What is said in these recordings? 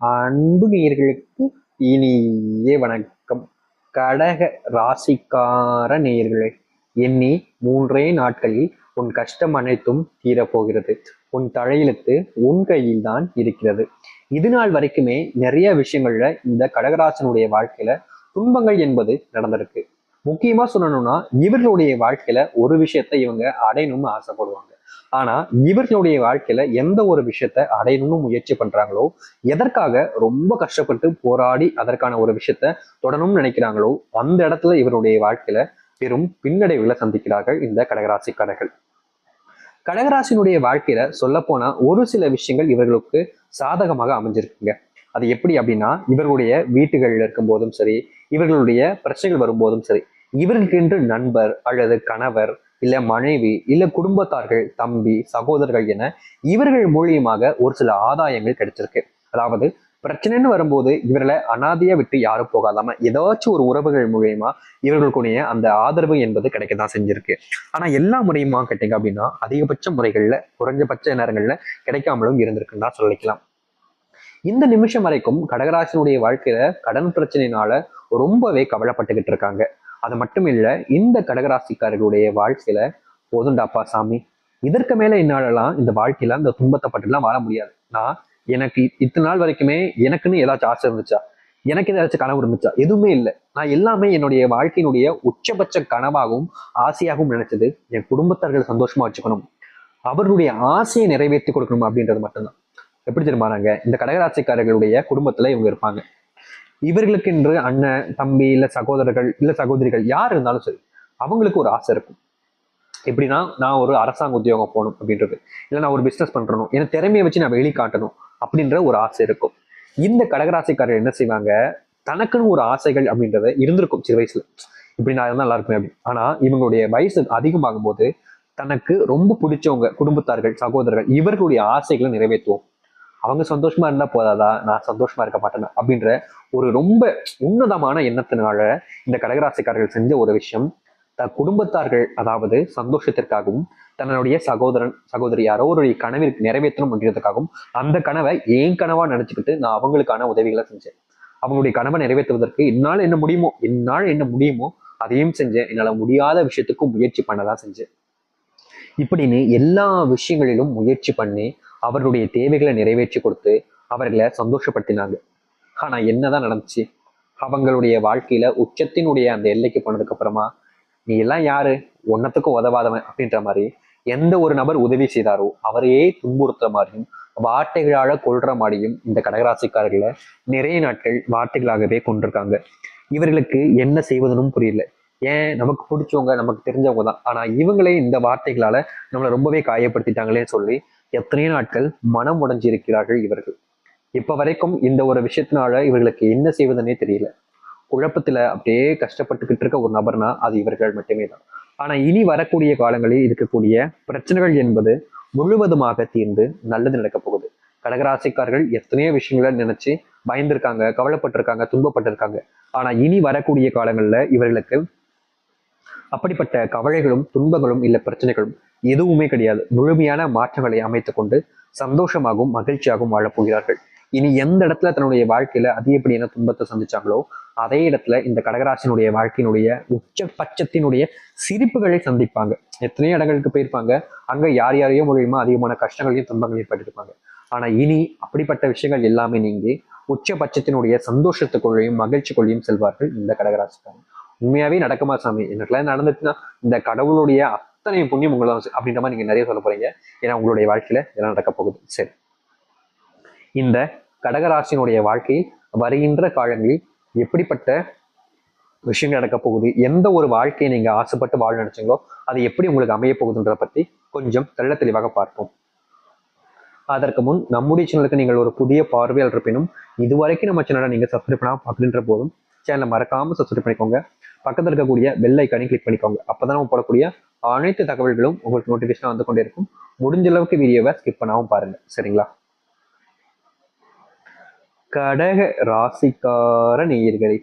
அன்பு நேயர்களுக்கு இனிய வணக்கம். கடக ராசிக்கார நேயர்களே எண்ணி மூன்றே நாட்களில் உன் கஷ்டம் அனைத்தும் தீரப்போகிறது. உன் தலையெழுத்து உன் கையில் தான் இருக்கிறது. இது நாள் வரைக்குமே நிறைய விஷயங்கள்ல இந்த கடகராசனுடைய வாழ்க்கையில துன்பங்கள் என்பது நடந்திருக்கு. முக்கியமா சொல்லணும்னா இவர்களுடைய வாழ்க்கையில ஒரு விஷயத்த இவங்க அடையணும்னு ஆசைப்படுவாங்க. ஆனா இவர்களுடைய வாழ்க்கையில எந்த ஒரு விஷயத்த அடையணும்னு முயற்சி பண்றாங்களோ எதற்காக ரொம்ப கஷ்டப்பட்டு போராடி அதற்கான ஒரு விஷயத்த தொடரணும்னு நினைக்கிறாங்களோ அந்த இடத்துல இவருடைய வாழ்க்கையில பெரும் பின்னடைவுகளை சந்திக்கிறார்கள் இந்த கடகராசிக்காரர்கள். கடகராசினுடைய வாழ்க்கையில சொல்ல போனா ஒரு சில விஷயங்கள் இவர்களுக்கு சாதகமாக அமைஞ்சிருக்குங்க. அது எப்படி அப்படின்னா இவர்களுடைய வீட்டுகளில் இருக்கும் போதும் சரி இவர்களுடைய பிரச்சனைகள் வரும்போதும் சரி இவர்களுக்கென்று நண்பர் அல்லது கணவர் இல்ல மனைவி இல்ல குடும்பத்தார்கள் தம்பி சகோதரர்கள் என இவர்கள் மூலியமாக ஒரு சில ஆதாயங்கள் கிடைச்சிருக்கு. அதாவது பிரச்சனைன்னு வரும்போது இவர்களை அனாதையா விட்டு யாரும் போகாதாம ஏதாச்சும் ஒரு உறவுகள் மூலியமா இவர்களுக்குடைய அந்த ஆதரவு என்பது கிடைக்க தான் செஞ்சிருக்கு. ஆனா எல்லா முறையுமா கேட்டீங்க அப்படின்னா அதிகபட்ச முறைகள்ல குறைஞ்சபட்ச நேரங்கள்ல கிடைக்காமலும் இருந்திருக்குன்னு தான் சொல்லிக்கலாம். இந்த நிமிஷம் வரைக்கும் கடகராசனுடைய வாழ்க்கையில கடன் பிரச்சனையினால ரொம்பவே கவலைப்பட்டுக்கிட்டு இருக்காங்க. அது மட்டும் இல்லை இந்த கடகராசிக்காரர்களுடைய வாழ்க்கையில போதுண்டாப்பா சாமி இதற்கு மேல என்னாலலாம் இந்த வாழ்க்கையில இந்த துன்பத்தை பட்டுலாம் வாழ முடியாது. நான் எனக்கு இத்தனை நாள் வரைக்குமே எனக்குன்னு ஏதாச்சும் ஆசை இருந்துச்சா? எனக்கு ஏதாச்சும் கனவு இருந்துச்சா? எதுவுமே இல்லை. நான் எல்லாமே என்னுடைய வாழ்க்கையினுடைய உச்சபட்ச கனவாகவும் ஆசையாகவும் நினைச்சது என் குடும்பத்தார்கள் சந்தோஷமா வச்சுக்கணும். அவர்களுடைய ஆசையை நிறைவேற்றி கொடுக்கணும் அப்படின்றது மட்டும்தான். எப்படி தெரியுமாறாங்க இந்த கடகராசிக்காரர்களுடைய குடும்பத்துல இவங்க இருப்பாங்க. இவர்களுக்கு என்று அண்ணன் தம்பி இல்லை சகோதரர்கள் இல்லை சகோதரிகள் யார் இருந்தாலும் சரி அவங்களுக்கு ஒரு ஆசை இருக்கும். எப்படின்னா நான் ஒரு அரசாங்க உத்தியோகம் போகணும் அப்படின்றது. இல்லை நான் ஒரு பிஸ்னஸ் பண்ணுறணும் என் திறமையை வச்சு நான் வெளிக்காட்டணும் அப்படின்ற ஒரு ஆசை இருக்கும். இந்த கடகராசிக்காரர் என்ன செய்வாங்க? தனக்குன்னு ஒரு ஆசைகள் அப்படின்றத இருந்திருக்கும் சிறு வயசுல. இப்படி நான் இருந்தால் நல்லா இருப்பேன் அப்படின்னு. ஆனா இவங்களுடைய வயசு அதிகமாகும் போது தனக்கு ரொம்ப பிடிச்சவங்க குடும்பத்தார்கள் சகோதரர்கள் இவர்களுடைய ஆசைகளை நிறைவேற்றுவோம். அவங்க சந்தோஷமா இருந்தா போதாதா? நான் சந்தோஷமா இருக்க மாட்டேன் அப்படின்ற ஒரு ரொம்ப உன்னதமான எண்ணத்தினால இந்த கடகராசிக்காரர்கள் செஞ்ச ஒரு விஷயம். தன் குடும்பத்தார்கள் அதாவது சந்தோஷத்திற்காகவும் தன்னுடைய சகோதரன் சகோதரி யாரோ ஒரு கனவிற்கு நிறைவேற்றணும் அப்படின்றதுக்காகவும் அந்த கனவை ஏன் கனவா நினைச்சுக்கிட்டு நான் அவங்களுக்கான உதவிகளை செஞ்சேன். அவங்களுடைய கனவை நிறைவேற்றுவதற்கு என்னால் என்ன முடியுமோ என்னால் என்ன முடியுமோ அதையும் செஞ்சேன். என்னால் முடியாத விஷயத்துக்கும் முயற்சி பண்ணதான் செஞ்சேன். இப்படின்னு எல்லா விஷயங்களிலும் முயற்சி பண்ணி அவர்களுடைய தேவைகளை நிறைவேற்றி கொடுத்து அவர்களை சந்தோஷப்படுத்தினாங்க. ஆனா என்னதான் நடந்துச்சு? அவங்களுடைய வாழ்க்கையில உச்சத்தினுடைய அந்த எல்லைக்கு போனதுக்கு அப்புறமா நீ எல்லாம் யாரு? ஒன்னத்துக்கும் உதவாதவன் அப்படின்ற மாதிரி எந்த ஒரு நபர் உதவி செய்தாரோ அவரையே துன்புறுத்துற மாதிரியும் வார்த்தைகளால கொள்ற மாதிரியும் இந்த கடகராசிக்காரர்களை நிறைய நாட்கள் வார்த்தைகளாகவே கொண்டிருக்காங்க. இவர்களுக்கு என்ன செய்வதுன்னு புரியல. ஏன்? நமக்கு பிடிச்சவங்க நமக்கு தெரிஞ்சவங்க தான். ஆனா இவங்களே இந்த வார்த்தைகளால நம்மளை ரொம்பவே காயப்படுத்திட்டாங்களே சொல்லி எத்தனையோ நாட்கள் மனம் உடைஞ்சிருக்கிறார்கள் இவர்கள். இப்ப வரைக்கும் இந்த ஒரு விஷயத்தினால இவர்களுக்கு என்ன செய்வதுன்னே தெரியல. குழப்பத்துல அப்படியே கஷ்டப்பட்டுக்கிட்டு இருக்க ஒரு நபர்னா அது இவர்கள் மட்டுமே தான் ஆனா இனி வரக்கூடிய காலங்களில் இருக்கக்கூடிய பிரச்சனைகள் என்பது முழுவதுமாக தீர்ந்து நல்லது நடக்க போகுது. கடகராசிக்காரர்கள் எத்தனையோ விஷயங்களை நினைச்சு பயந்திருக்காங்க கவலைப்பட்டிருக்காங்க துன்பப்பட்டிருக்காங்க. ஆனா இனி வரக்கூடிய காலங்கள்ல இவர்களுக்கு அப்படிப்பட்ட கவலைகளும் துன்பங்களும் இல்ல பிரச்சனைகளும் எதுவுமே கிடையாது. முழுமையான மாற்றங்களை அமைத்து கொண்டு சந்தோஷமாகவும் மகிழ்ச்சியாகவும் வாழப்போகிறார்கள் இனி எந்த இடத்துல தன்னுடைய வாழ்க்கையில அதிகப்படியான துன்பத்தை சந்திச்சாங்களோ அதே இடத்துல இந்த கடகராசினுடைய வாழ்க்கையினுடைய உச்சபட்சத்தினுடைய சிரிப்புகளை சந்திப்பாங்க. எத்தனையோ இடங்களுக்கு போயிருப்பாங்க. அங்க யார் யாரையோ மூலியமா அதிகமான கஷ்டங்களையும் துன்பங்களையும் ஏற்பட்டிருப்பாங்க. ஆனா இனி அப்படிப்பட்ட விஷயங்கள் எல்லாமே நீங்கி உச்சபட்சத்தினுடைய சந்தோஷத்துக்குள்ளேயும் மகிழ்ச்சிக்குள்ளேயும் செல்வார்கள் இந்த கடகராசிக்காரன் உண்மையாவே நடக்குமா சாமி? எனக்குலாம் நடந்துச்சுன்னா இந்த கடவுளுடைய அத்தனை புண்ணியம் உங்களை அப்படின்ற மாதிரி நீங்க நிறைய சொல்ல போறீங்க. ஏன்னா உங்களுடைய வாழ்க்கையில இதெல்லாம் நடக்க போகுது. சரி. இந்த கடகராசினுடைய வாழ்க்கை வருகின்ற காலங்களில் எப்படிப்பட்ட விஷயங்கள் நடக்க போகுது? எந்த ஒரு வாழ்க்கையை நீங்க ஆசைப்பட்டு வாழ நினைச்சீங்களோ அது எப்படி உங்களுக்கு அமைய போகுதுன்றதை பத்தி கொஞ்சம் தெள்ள தெளிவாக பார்ப்போம். அதற்கு முன் நம்முடைய சேனலுக்கு நீங்கள் ஒரு புதிய பார்வையாளர் இருப்பினும் இதுவரைக்கும் நம்ம சேனலை நீங்க சப்ஸ்கிரைப் பண்ணலாம் அப்படின்ற போதும் சேனலை மறக்காம சப்ஸ்கிரைப் பண்ணிக்கோங்க. பக்கத்தில் இருக்கக்கூடிய பெல் ஐக்கானையும் கிளிக் பண்ணிக்கோங்க. அப்போதான் நம்ம போடக்கூடிய அனைத்து தகவல்களும் உங்களுக்கு நோட்டிஃபிகேஷனாக வந்து கொண்டே இருக்கும். முடிஞ்ச அளவுக்கு வீடியோவை ஸ்கிப் பண்ணாமல் பாருங்க. சரிங்களா? கடக ராசிக்கார நேயர்களை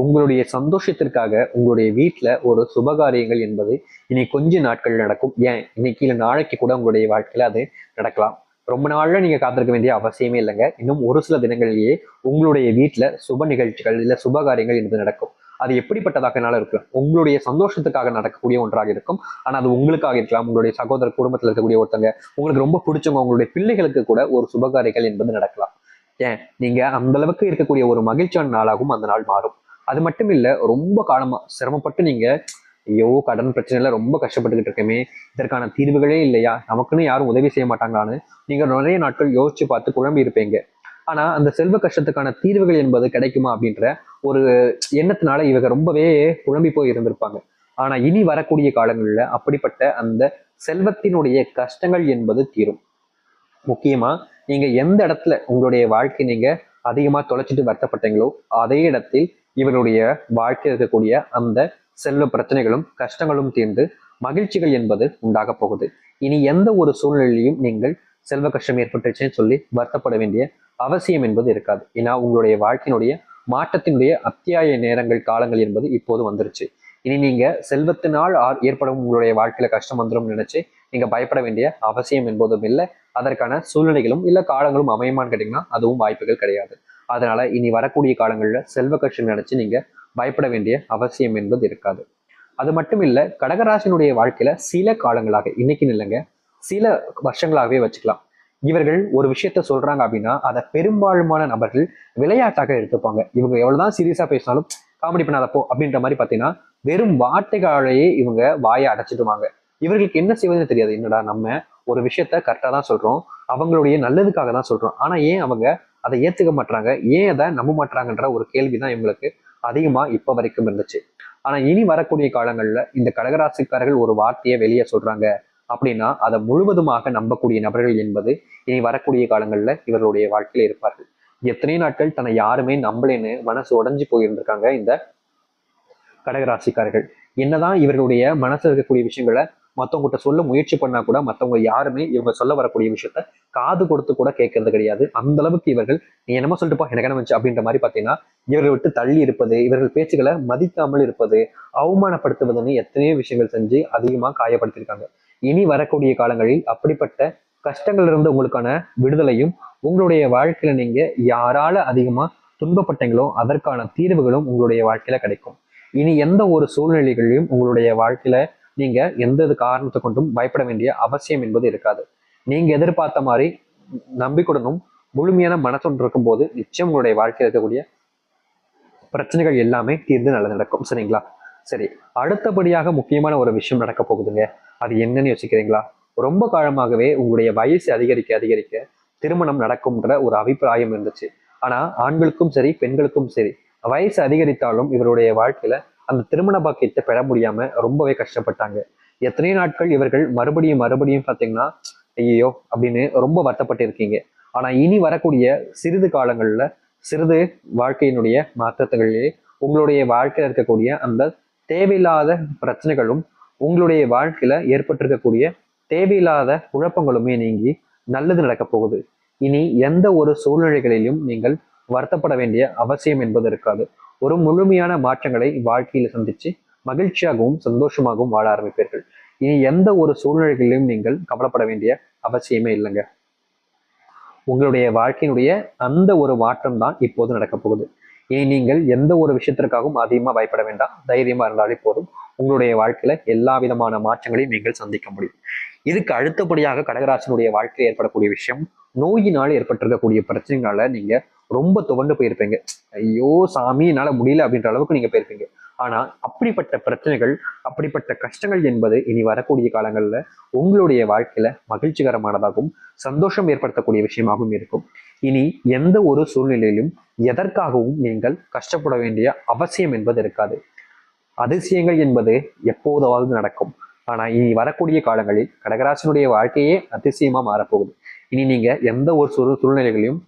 உங்களுடைய சந்தோஷத்திற்காக உங்களுடைய வீட்டில் ஒரு சுபகாரியங்கள் என்பது இனி கொஞ்ச நாட்கள் நடக்கும். ஏன்? இன்னைக்கு இல்லை நாளைக்கு கூட உங்களுடைய வாழ்க்கையில் அது நடக்கலாம். ரொம்ப நாளில் நீங்கள் காத்திருக்க வேண்டிய அவசியமே இல்லைங்க. இன்னும் ஒரு சில தினங்களிலேயே உங்களுடைய வீட்டில் சுப நிகழ்ச்சிகள் இல்லை சுபகாரியங்கள் என்பது நடக்கும். அது எப்படிப்பட்டதாகனாலும் இருக்கலாம் உங்களுடைய சந்தோஷத்துக்காக நடக்கக்கூடிய ஒன்றாக இருக்கும். ஆனால் அது உங்களுக்காக இருக்கலாம். உங்களுடைய சகோதர குடும்பத்தில் இருக்கக்கூடிய ஒருத்தங்க உங்களுக்கு ரொம்ப பிடிச்சவங்க உங்களுடைய பிள்ளைகளுக்கு கூட ஒரு சுபகாரியங்கள் என்பது நடக்கலாம். ஏன்? நீங்க அந்த அளவுக்கு இருக்கக்கூடிய ஒரு மகிழ்ச்சியான நாளாகவும் அந்த நாள் மாறும். அது மட்டும் இல்ல ரொம்ப காலமா சிரமப்பட்டு நீங்க ஐயோ கடன் பிரச்சனையில ரொம்ப கஷ்டப்பட்டுக்கிட்டு இருக்கமே இதற்கான தீர்வுகளே இல்லையா? நமக்குன்னு யாரும் உதவி செய்ய மாட்டாங்களான்னு நீங்க நிறைய நாட்கள் யோசிச்சு பார்த்து குழம்பி இருப்பீங்க ஆனா அந்த செல்வ கஷ்டத்துக்கான தீர்வுகள் என்பது கிடைக்குமா அப்படின்ற ஒரு எண்ணத்தினால இவங்க ரொம்பவே குழம்பி போய் இருந்திருப்பாங்க. ஆனா இனி வரக்கூடிய காலங்களில் அப்படிப்பட்ட அந்த செல்வத்தினுடைய கஷ்டங்கள் என்பது தீரும். முக்கியமா நீங்க எந்த இடத்துல உங்களுடைய வாழ்க்கை நீங்க அதிகமா தொலைச்சிட்டு வருத்தப்பட்டீங்களோ அதே இடத்தில் இவருடைய வாழ்க்கையில் இருக்கக்கூடிய அந்த செல்வ பிரச்சனைகளும் கஷ்டங்களும் தீர்ந்து மகிழ்ச்சிகள் என்பது உண்டாக போகுது. இனி எந்த ஒரு சூழ்நிலையிலையும் நீங்கள் செல்வ கஷ்டம் ஏற்பட்டுச்சுன்னு சொல்லி வருத்தப்பட வேண்டிய அவசியம் என்பது இருக்காது. ஏன்னா உங்களுடைய வாழ்க்கையினுடைய மாற்றத்தினுடைய அத்தியாய நேரங்கள் காலங்கள் என்பது இப்போது வந்துருச்சு. இனி நீங்க செல்வத்தினால் ஆர் ஏற்படும் உங்களுடைய வாழ்க்கையில கஷ்டம் வந்துடும் நினைச்சு நீங்க பயப்பட வேண்டிய அவசியம் என்பதும் இல்லை. அதற்கான சூழ்நிலைகளும் இல்ல காலங்களும் அமையுமான்னு கேட்டீங்கன்னா அதுவும் வாய்ப்புகள் கிடையாது. அதனால இனி வரக்கூடிய காலங்களில் செல்வ கஷ்டம் நினைச்சு நீங்க பயப்பட வேண்டிய அவசியம் என்பது இருக்காது. அது மட்டும் இல்ல கடகராசினுடைய வாழ்க்கையில சில காலங்களாக இன்னைக்கு இல்லைங்க சில வருஷங்களாகவே வச்சுக்கலாம். இவர்கள் ஒரு விஷயத்த சொல்றாங்க அப்படின்னா அதை பெரும்பாலுமான நபர்கள் விளையாட்டாக எடுத்துப்பாங்க. இவங்க எவ்வளவுதான் சீரியஸா பேசினாலும் காமெடி பண்ணாதப்போ அப்படின்ற மாதிரி பார்த்தீங்கன்னா வெறும் வார்த்தைகளாலேயே இவங்க வாயை அடைச்சிடுவாங்க. இவர்களுக்கு என்ன செய்வதுன்னு தெரியாது. என்னடா நம்ம ஒரு விஷயத்த கரெக்டாக தான் சொல்றோம். அவங்களுடைய நல்லதுக்காக தான் சொல்றோம். ஆனா ஏன் அவங்க அதை ஏத்துக்க மாட்றாங்க? ஏன் அதை நம்ப மாட்றாங்கன்ற ஒரு கேள்விதான் இவங்களுக்கு அதிகமா இப்ப வரைக்கும் இருந்துச்சு. ஆனா இனி வரக்கூடிய காலங்கள்ல இந்த கடகராசிக்காரர்கள் ஒரு வார்த்தையை வெளியே சொல்றாங்க. அப்படின்னா அதை முழுவதுமாக நம்பக்கூடிய நபர்கள் என்பது இனி வரக்கூடிய காலங்கள்ல இவர்களுடைய வாழ்க்கையில இருப்பார்கள். எத்தனை நாட்கள் தன்னை யாருமே நம்பலைன்னு மனசு உடைஞ்சு போயிருந்திருக்காங்க இந்த கடகராசிக்காரர்கள். என்னதான் இவர்களுடைய மனசுல இருக்கக்கூடிய விஷயங்களை மத்தவங்ககிட்ட சொல்ல முயற்சி பண்ணா கூட மத்தவங்க யாருமே இவங்க சொல்ல வரக்கூடிய விஷயத்த காது கொடுத்து கூட கேட்கறது கிடையாது. அந்த அளவுக்கு இவர்கள் நீ என்னமோ சொல்லிட்டுப்பா எனக்கு என்ன வந்துச்சு? அப்படின்ற மாதிரி பாத்தீங்கன்னா இவர்கள் விட்டு தள்ளி இருப்பது இவர்கள் பேச்சுகளை மதிக்காமல் இருப்பது அவமானப்படுத்துவதுன்னு எத்தனையோ விஷயங்கள் செஞ்சு அதிகமா காயப்படுத்தியிருக்காங்க. இனி வரக்கூடிய காலங்களில் அப்படிப்பட்ட கஷ்டங்களிலிருந்து உங்களுக்கான விடுதலையும் உங்களுடைய வாழ்க்கையில நீங்க யாரால அதிகமா துன்பப்பட்டீங்களோ அதற்கான தீர்வுகளும் உங்களுடைய வாழ்க்கையில கிடைக்கும். இனி எந்த ஒரு சூழ்நிலைகளையும் உங்களுடைய வாழ்க்கையில நீங்க எந்த காரணத்தை கொண்டும் பயப்பட வேண்டிய அவசியம் என்பது இருக்காது. நீங்க எதிர்பார்த்த மாதிரி நம்பிக்கையுடனும் முழுமையான மனசொன்று இருக்கும்போது நிச்சயம் உங்களுடைய வாழ்க்கையில் இருக்கக்கூடிய பிரச்சனைகள் எல்லாமே தீர்ந்து நல்லது நடக்கும். சரிங்களா? சரி அடுத்தபடியாக முக்கியமான ஒரு விஷயம் நடக்க போகுதுங்க. அது என்னன்னு யோசிக்கிறீங்களா? ரொம்ப காலமாகவே உங்களுடைய வயசு அதிகரிக்க அதிகரிக்க திருமணம் நடக்கும்ன்ற ஒரு அபிப்பிராயம் இருந்துச்சு. ஆனா ஆண்களுக்கும் சரி பெண்களுக்கும் சரி வயசு அதிகரித்தாலும் இவருடைய வாழ்க்கையில அந்த திருமண பாக்கியத்தை பெற முடியாம ரொம்பவே கஷ்டப்பட்டாங்க. எத்தனை நாட்கள் இவர்கள் மறுபடியும் மறுபடியும் பார்த்தீங்கன்னா ஐயோ அப்படின்னு ரொம்ப வருத்தப்பட்டு இருக்கீங்க. ஆனா இனி வரக்கூடிய சிறிது காலங்கள்ல சிறிது வாழ்க்கையினுடைய மாற்றத்துகளிலே உங்களுடைய வாழ்க்கையில இருக்கக்கூடிய அந்த தேவையில்லாத பிரச்சனைகளும் உங்களுடைய வாழ்க்கையில ஏற்பட்டிருக்கக்கூடிய தேவையில்லாத குழப்பங்களுமே நீங்கி நல்லது நடக்க போகுது. இனி எந்த ஒரு சூழ்நிலைகளிலும் நீங்கள் வருத்தப்பட வேண்டிய அவசியம் என்பது இருக்காது. ஒரு முழுமையான மாற்றங்களை வாழ்க்கையில சந்திச்சு மகிழ்ச்சியாகவும் சந்தோஷமாகவும் வாழ ஆரம்பிப்பீர்கள். இனி எந்த ஒரு சூழ்நிலைகளிலும் நீங்கள் கவலைப்பட வேண்டிய அவசியமே இல்லைங்க. உங்களுடைய வாழ்க்கையினுடைய அந்த ஒரு மாற்றம் தான் இப்போது நடக்க போகுது. இனி நீங்கள் எந்த ஒரு விஷயத்திற்காகவும் அதிகமாக பயப்பட வேண்டாம். தைரியமாக இருந்தாலே போதும். உங்களுடைய வாழ்க்கையில எல்லா விதமான மாற்றங்களையும் நீங்கள் சந்திக்க முடியும். இதுக்கு அடுத்தபடியாக கடகராசனுடைய வாழ்க்கையில் ஏற்படக்கூடிய விஷயம் நோயினால் ஏற்பட்டிருக்கக்கூடிய பிரச்சனைகளால நீங்க ரொம்ப துவண்டு போயிருப்பீங்க. ஐயோ சாமி என்னால முடியல அப்படின்ற அளவுக்கு நீங்க போயிருப்பீங்க. ஆனா அப்படிப்பட்ட பிரச்சனைகள் அப்படிப்பட்ட கஷ்டங்கள் என்பது இனி வரக்கூடிய காலங்கள்ல உங்களுடைய வாழ்க்கையில மகிழ்ச்சிகரமானதாகவும் சந்தோஷம் ஏற்படுத்தக்கூடிய விஷயமாகவும் இருக்கும். இனி எந்த ஒரு சூழ்நிலையிலும் எதற்காகவும் நீங்கள் கஷ்டப்பட வேண்டிய அவசியம் என்பது இருக்காது. அதிசயங்கள் என்பது எப்போதாவது நடக்கும். ஆனா இனி வரக்கூடிய காலங்களில் கடகராசனுடைய வாழ்க்கையே அதிசயமா மாறப்போகுது. இனி நீங்க எந்த ஒரு சூழ் சூழ்நிலைகளையும்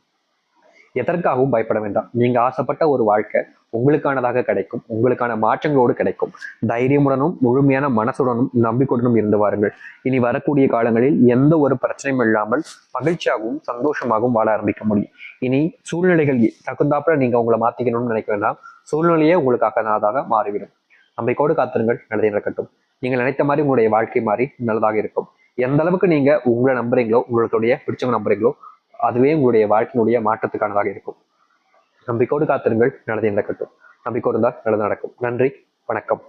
எதற்காகவும் பயப்பட வேண்டாம். நீங்க ஆசைப்பட்ட ஒரு வாழ்க்கை உங்களுக்கானதாக கிடைக்கும் உங்களுக்கான மாற்றங்களோடு கிடைக்கும். தைரியமுடனும் முழுமையான மனசுடனும் நம்பிக்கையுடனும் இருந்து வாருங்கள். இனி வரக்கூடிய காலங்களில் எந்த ஒரு பிரச்சனையும் இல்லாமல் மகிழ்ச்சியாகவும் சந்தோஷமாகவும் வாழ ஆரம்பிக்க முடியும். இனி சூழ்நிலைகள் தகுந்தாப்புல நீங்க உங்களை மாத்திக்கணும்னு நினைக்க வேண்டாம். சூழ்நிலையே உங்களுக்காக மாறிவிடும். நம்பிக்கையோடு காத்திருங்கள். நல்லதே நடக்கட்டும். நீங்கள் நினைத்த மாதிரி உங்களுடைய வாழ்க்கை மாறி நல்லதாக இருக்கும். எந்த அளவுக்கு நீங்க உங்களை நம்புறீங்களோ உங்களுடைய பிடிச்சவங்க நம்புறீங்களோ அதுவே உங்களுடைய வாழ்க்கையினுடைய மாற்றத்துக்கானதாக இருக்கும். நம்பிக்கோடு காத்திருங்கள். நல்லது எந்த கட்டும் நம்பிக்கை இருந்தால் நல்லது நடக்கும். நன்றி. வணக்கம்.